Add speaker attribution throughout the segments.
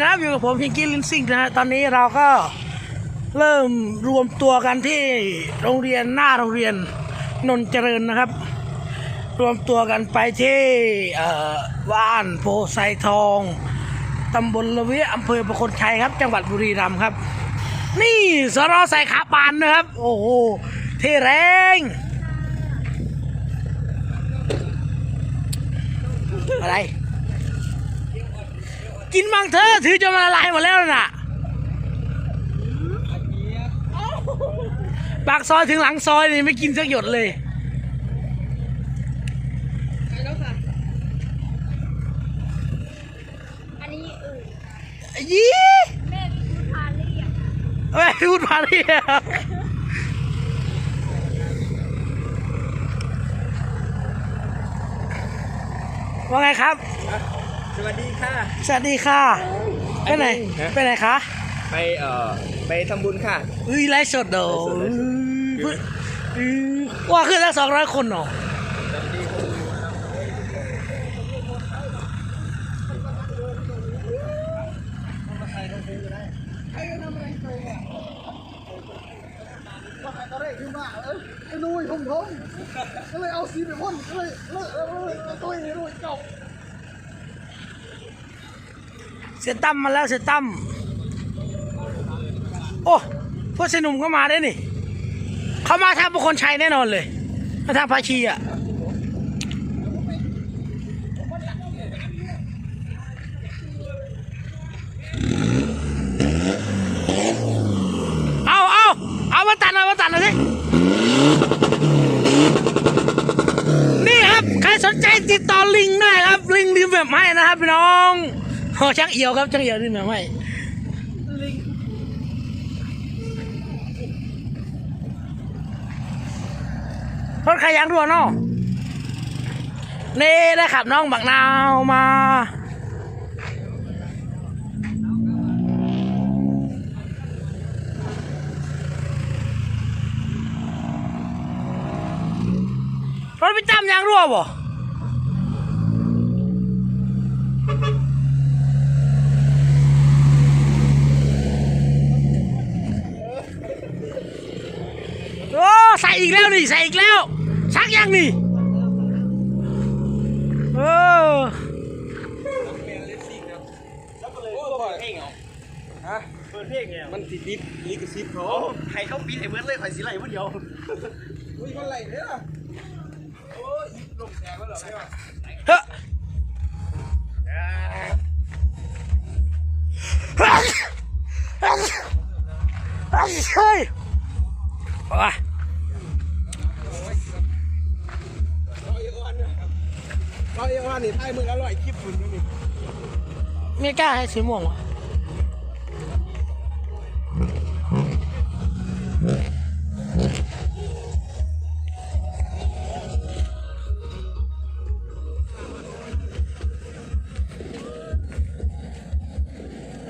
Speaker 1: ครับอยู่กับผมพิงกี้ลินซิงนะฮะตอนนี้เราก็เริ่มรวมตัวกันที่โรงเรียนหน้าโรงเรียนนนเจริญนะครับ รวมตัวกันไปที่บ้านโพไซทองตำบลละเวียอำเภอประคนชัยครับ จังหวัดบุรีรัมย์ครับ นี่สรอใส่ขาปานนะครับ โอ้โหเท่แรงอะไร กินบางเธอถือจะมาละลายหมดแล้วน่ะปากซอยถึงหลังซอยนี่ไม่กินสักหยดเลย
Speaker 2: ไปแล้วค่ะอันนี้เออ
Speaker 1: ยี่
Speaker 2: แม่พูดพาเรียก
Speaker 1: เอ้ยพูดมาดิว่าไงครับ
Speaker 3: ส วัสดีค่ะ
Speaker 1: สวัสดีค่ะ ไปไหน
Speaker 3: ฮะ
Speaker 1: ไปไหนคะ
Speaker 3: ไปเอ่อไปทำบุญค่ะ
Speaker 1: อุ้ยไลฟ์สดเด้อ
Speaker 3: ไลฟ์สดไลฟ์สด
Speaker 1: อุ้ยอุ้ยว่าขึ้นแล้วสองร้อยคนเหรอ
Speaker 4: ตอนแรกขึ้นมาเอ้ยไอ้นุ้ยผมผมก็เลยเอาซีไปพ่นก็เลยเลิกแล้วเลยตุ้ยนี่นุ้ยเก่า
Speaker 1: เสียตั้มมาแล้วเสียตั้มโอ้พวกเสยหนุ่มก็มาได้นี่ เขามาทางบุคคลชัยแน่นอนเลยมาทางภาชีอะเอาเอาเอามาตัดเอามาตัดหน่อยสินี่ครับ ใครสนใจติดต่อลิงได้ครับ ลิงดีแบบให้นะครับพี่น้อง โอ้ช่างเอียวครับช่างเอียวดีแบบให้รถใครยางรั่วเนาะนี่นะครับน้องบักนาวมารถพี่ตั้มยางรั่วบ่โอ้ ใส่อีกแล้วนี่ใส่อีกแล้วชักยังนี่เออ
Speaker 3: โอ้เปิดเพลงเหรอฮะเปิดเพลงเนี่ยมันติดลิฟลิขสิทธิ์เขาใครเขาปีนไอ้เบิร์ดเลยข่อยสิไหลเบิร์ดเดียว
Speaker 4: อุ้ยมันไหลเนี่ย
Speaker 1: เฮ้ยเฮ้ยเฮ้ย
Speaker 4: เราเอวานี่ท้ายมืออร่อยคลิปฝุ่นนี่
Speaker 1: ไม่กล้าให้สีม่วงวะ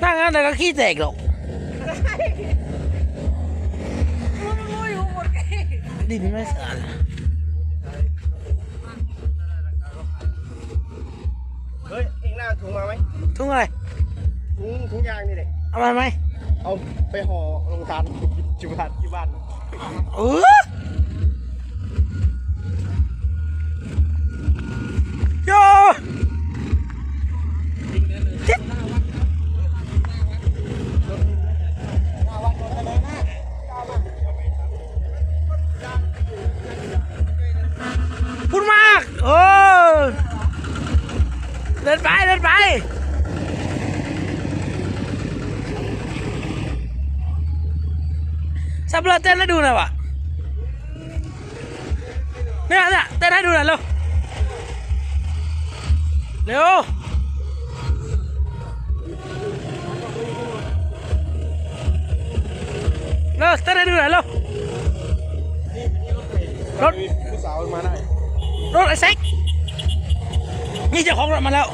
Speaker 1: นั่งงั้นแต่ก็ขี้แตกหรอกดินไม่สะอาด
Speaker 3: นี่เด็ก
Speaker 1: เอามาไหม
Speaker 3: เอาไปห่อลงทานจุบานที่บ้าน
Speaker 1: เออ บเปลือเต้นให้ดูหน่อยวะเนี่ยเนี่ยเต้นให้ดูหน่อยเร็วเร็วเร็วเต้นให้ดูหน่อยเร็วรถ
Speaker 3: ผู้สาวมาได้
Speaker 1: รถไอ้เซ็กนี่เจ้าของรถมาแล้ว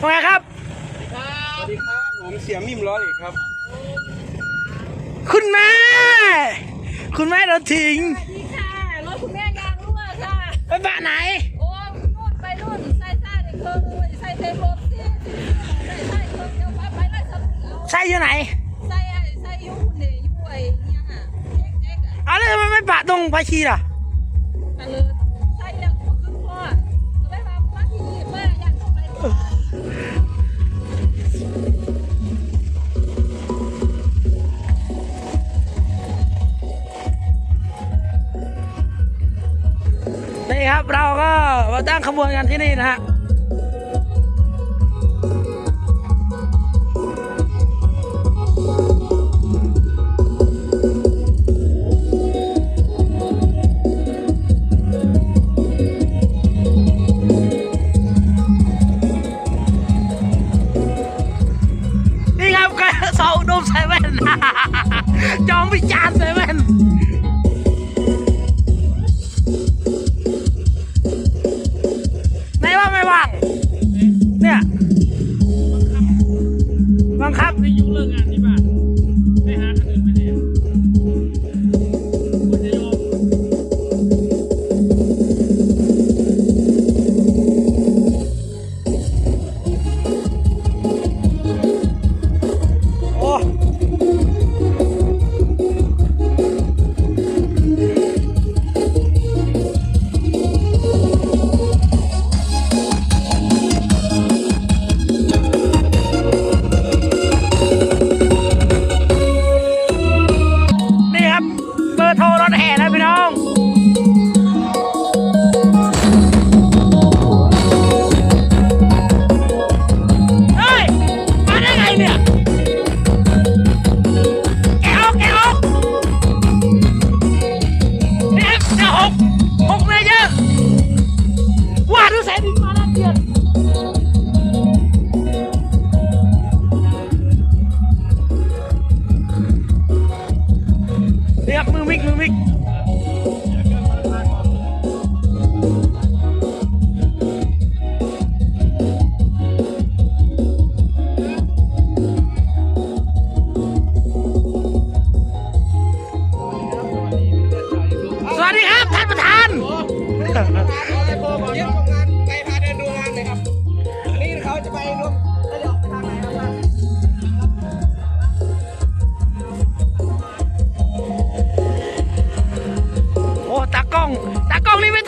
Speaker 1: ว่าไงครับ
Speaker 3: สวัสดีครับ ผมเสียมิมล้อเหล็กครับ
Speaker 1: คุณแม่ คุณแม่โดนทิ้ง
Speaker 2: สวัสดีค่ะ รถคุณแม่ยางรั่วค่ะ
Speaker 1: ไปบ้านไหน
Speaker 2: โอ้นู่นไปนู่นใส่ซ่าในเครื่องใส่เทปรถสิใส่ใส่เครื่องเดียวไปไปไล่สมุนเอา
Speaker 1: ใช่อยู่ไหน
Speaker 2: ใส่ไอ้ใส่ยุ่งเนี่ยยุ่งไอ้เนี่ยค่ะแจ๊กๆอะ
Speaker 1: เอาแล้วทำไมไม่ปะตรงภาชีล่ะ ตั้งขบวนกันที่นี่นะฮะนี่ครับก็สอุดมใส่แว่นจอมวิจารณ์ใส่แว่น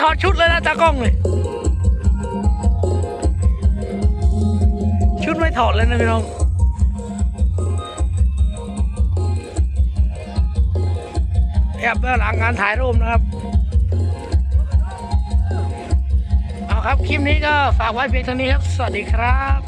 Speaker 1: องนี่ไม่ถอดชุดเลยนะตากล้องเลยชุดไม่ถอดเลยนะพี่น้องแอบเบื้องหลังการถ่ายรูปนะครับ เอาครับ คลิปนี้ก็ฝากไว้เพียงเท่านี้ครับ สวัสดีครับ